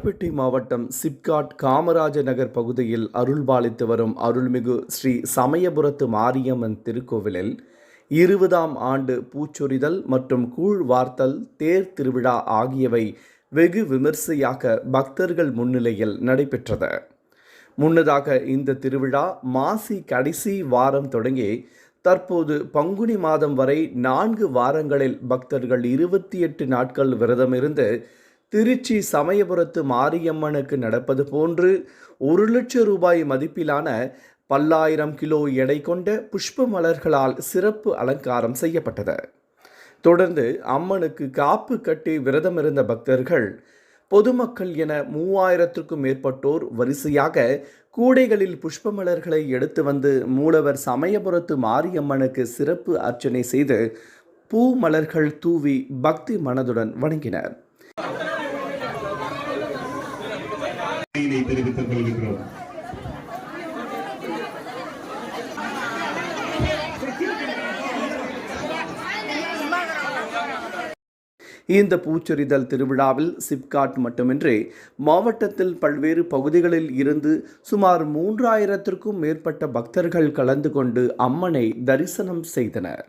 ராணிப்பேட்டை மாவட்டம் சிப்காட் காமராஜ நகர் பகுதியில் அருள்பாலித்து வரும் அருள்மிகு ஸ்ரீ சமயபுரத்து மாரியம்மன் திருக்கோவிலில் இருபதாம் ஆண்டு பூச்சொரிதல் மற்றும் கூழ் வார்த்தல் தேர் திருவிழா ஆகியவை வெகு விமர்சையாக பக்தர்கள் முன்னிலையில் நடைபெற்றது. முன்னதாக இந்த திருவிழா மாசி கடைசி வாரம் தொடங்கி தற்போது பங்குனி மாதம் வரை நான்கு வாரங்களில் பக்தர்கள் இருபத்தி எட்டு நாட்கள் விரதமிருந்து திருச்சி சமயபுரத்து மாரியம்மனுக்கு நடப்பது போன்று ஒரு லட்சம் ரூபாய் மதிப்பிலான பல்லாயிரம் கிலோ எடை கொண்ட புஷ்ப மலர்களால் சிறப்பு அலங்காரம் செய்யப்பட்டது. தொடர்ந்து அம்மனுக்கு காப்பு கட்டி விரதமிருந்த பக்தர்கள் பொதுமக்கள் என மூவாயிரத்திற்கும் மேற்பட்டோர் வரிசையாக கூடைகளில் புஷ்ப மலர்களை எடுத்து வந்து மூலவர் சமயபுரத்து மாரியம்மனுக்கு சிறப்பு அர்ச்சனை செய்து பூ மலர்கள் தூவி பக்தி மனதுடன் வணங்கினர். நன்றியினை தெரிவித்துக் கொள்கின்றோம். இந்த பூச்சொரிதல் திருவிழாவில் சிப்காட் மட்டுமின்றி மாவட்டத்தில் பல்வேறு பகுதிகளில் இருந்து சுமார் மூன்றாயிரத்திற்கும் மேற்பட்ட பக்தர்கள் கலந்து கொண்டு அம்மனை தரிசனம் செய்தனர்.